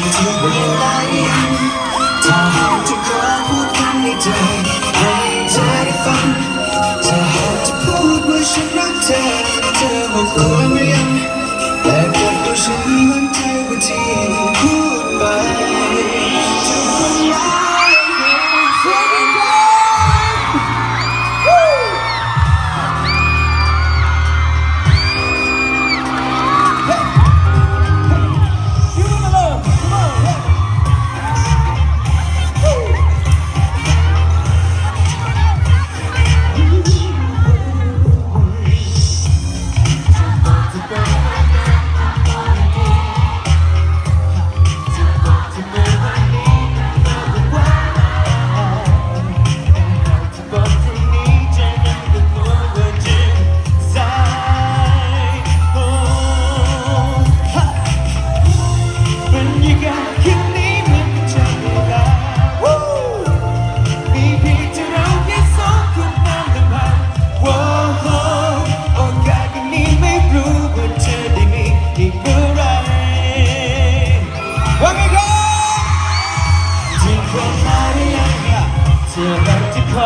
นทุกเวลาถ้าหากจะขอพูดคำในใจให้เธอได้ฟังถ้าหากจะพูดว่าฉันรักเธอเธอบอกควรหรือยัง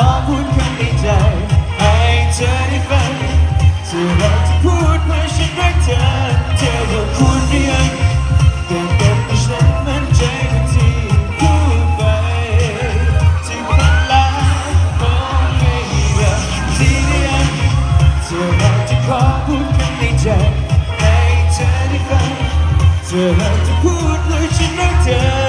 อพูดคำในใจให้เธอได้ฟังเธอรักที่พูดว่าฉันรักเธอเธอบอกคุณหรือยังแต่กับฉันมันใจที่พูดไปที่มันลาโอ้ไม่อยากที่เดียวเธอเราจะขอพูดคำในใจให้เธอได้ฟังเธอเราจะพูดเลยฉันรักเธอเธอ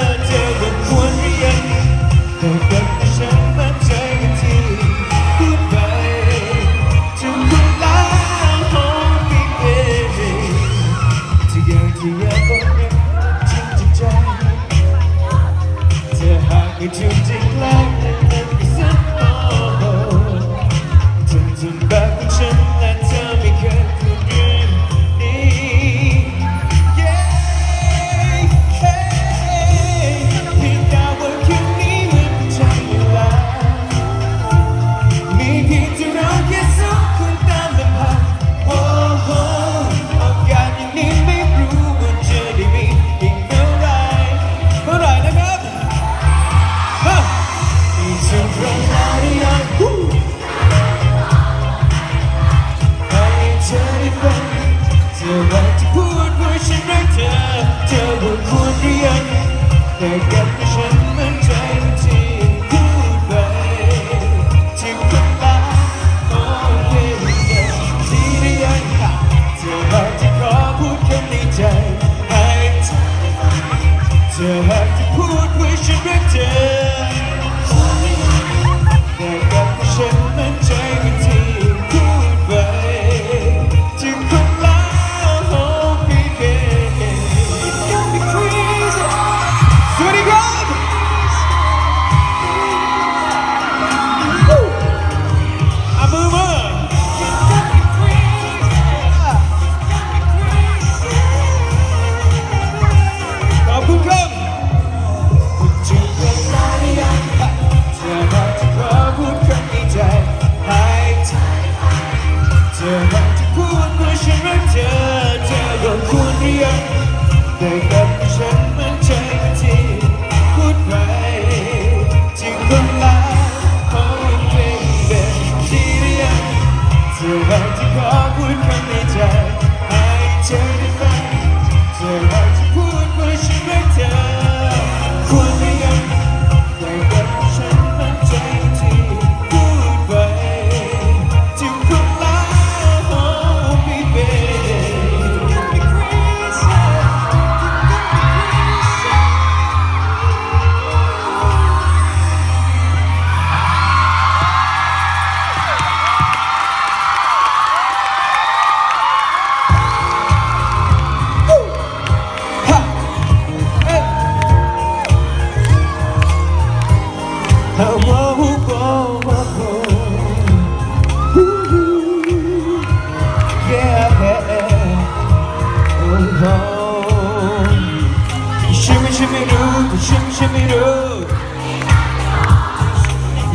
Shimmy, shimmy, doo, shimmy, shimmy, doo.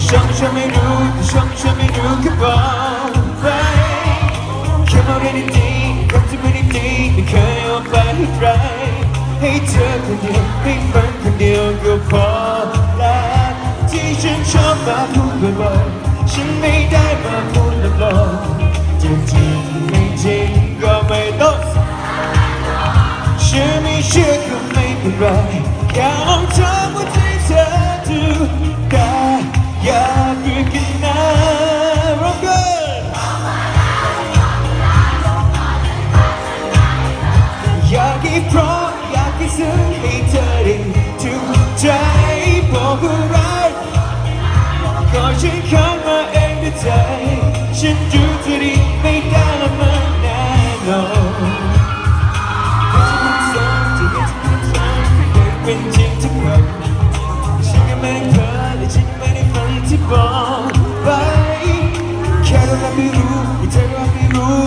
Shimmy, shimmy, doo, shimmy, shimmy, doo. Come on, babe. Come on, anything, come to anything. ไม่เคยเอาไปให้ใครให้เธอคนเดียวให้มันคนเดียวก็พอแล้วที่ฉันชอบมาพูดบ่อยๆฉันไม่ได้มาพูด ฉันดูจะดีไม่ได้ละมันแน่นอนเป็นจริงทุกคนฉันก็ไม่เคยและฉันไม่ได้ฟังที่บอกไปแค่เราไม่รู้ว่าเธอก็ไม่รู้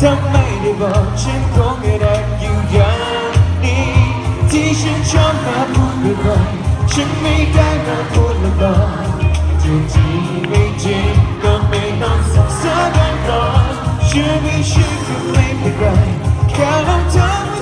ทำไมได้บอกฉันคงไม่ได้อยู่อย่างนี้ที่ฉันชอบมาพูดบ่อยๆฉันไม่ได้มาพูดละบ่อยจริ เชื่อไม่เชื่อก็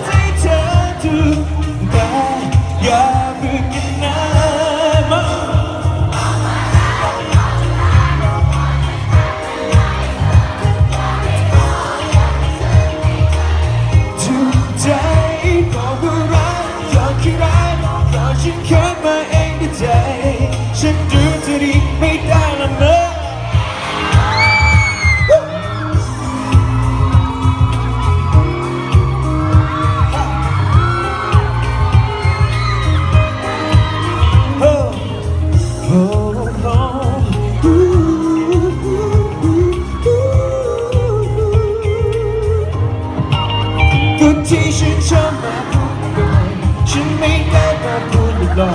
ฉันไม่ได้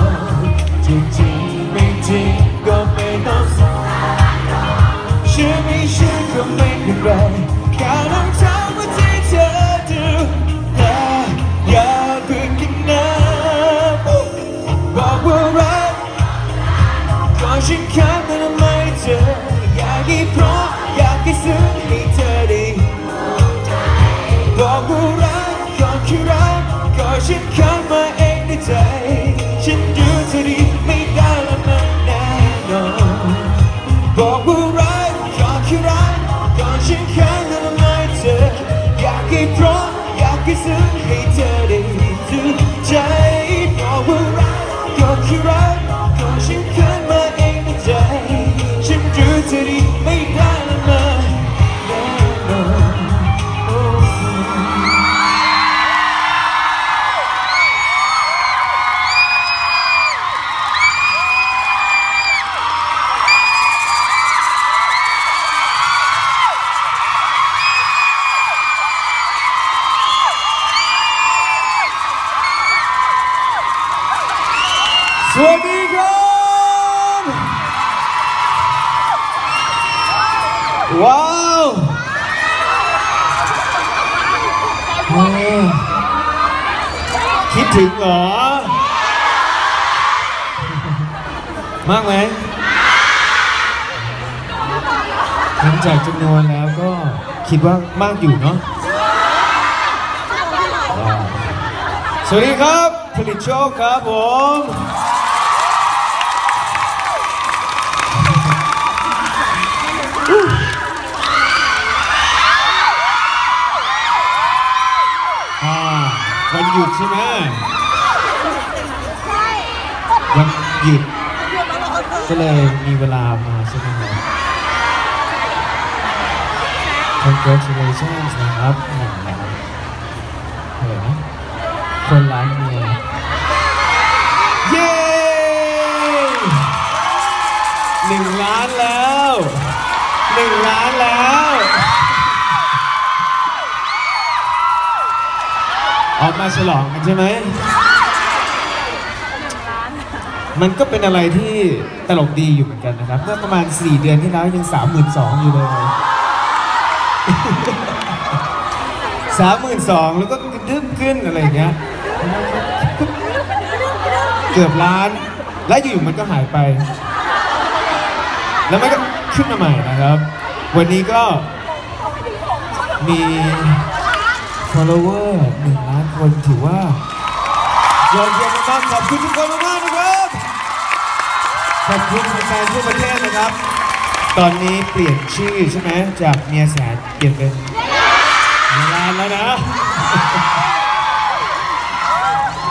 ม ถึงเหรอ มากไหมหลังจากจำนวนแล้วก็คิดว่ามากอยู่เนาะว้าวสวัสดีครับผลิตโชคครับผมอ่ วันหยุดใช่ไหมวันหยุดก็เลยมีเวลามาใช่ไหมครับ congratulations นะครับหนึ่งล้านอะไรนะคนล้านเมียเย้หนึ่งล้านแล้วหนึ่งล้านแล้ว ออกมาฉลองกันใช่ไหม มันก็เป็นอะไรที่ตลกดีอยู่เหมือนกันนะครับ เมื่อประมาณ 4 เดือนที่แล้วยัง3 2 0 0 0อยู่เลยสามหมื่นสองแล้วก็กระดึ๊บขึ้นอะไรอย่างเงี้ย เกือบล้าน และอยู่ๆมันก็หายไป แล้วมันก็ขึ้นมาใหม่นะครับ วันนี้ก็มี follower หนึ่งล้านคนถือว่ายอดเยี่ยมมากๆขอบคุณทุกคนมากๆนะครับ ขอบคุณแฟนทั่วประเทศนะครับ ตอนนี้เปลี่ยนชื่อใช่ไหมจากเมียแสนเปลี่ยนเป็นเมียล้านแล้วนะ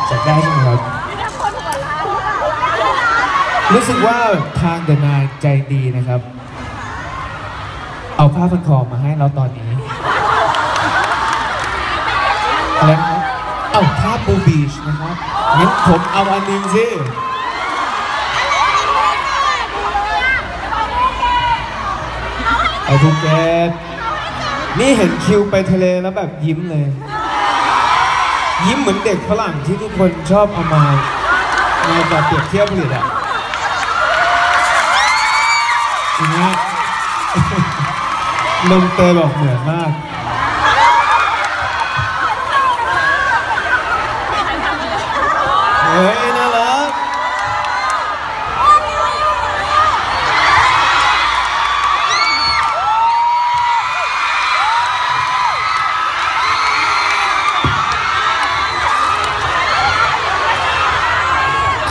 จับได้ใช่ไหมครับรู้สึกว่าทางเดนายใจดีนะครับ เอาผ้าพันคอมาให้เราตอนนี้ อะไรนะครับ เอ้า ผ้าปูบีชนะครับงั้นผมเอาอันหนึงสิไปภูเก็ตนี่เห็นคิวไปทะเลแล้วแบบยิ้มเลย ยิ้มเหมือนเด็กฝรั่งที่ทุกคนชอบเอามามาแบบเปรียบเทียบผลิตอะทีเนี้ยนมเตยบอกเหมือนมาก เฮ้ยน่ารัก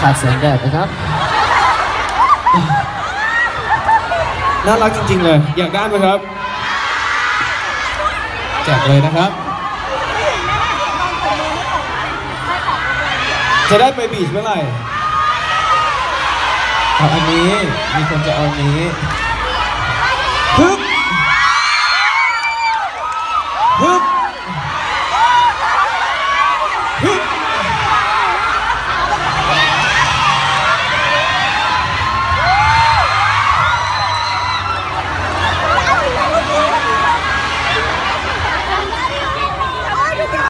ขาดแสงแดดนะครับ น่ารักจริง ๆ เลย อยากได้ไหมครับ แจกเลยนะครับ จะได้ไปบีชเมื่อไหร่เอาอันนี้ มีคนจะเอาอันนี้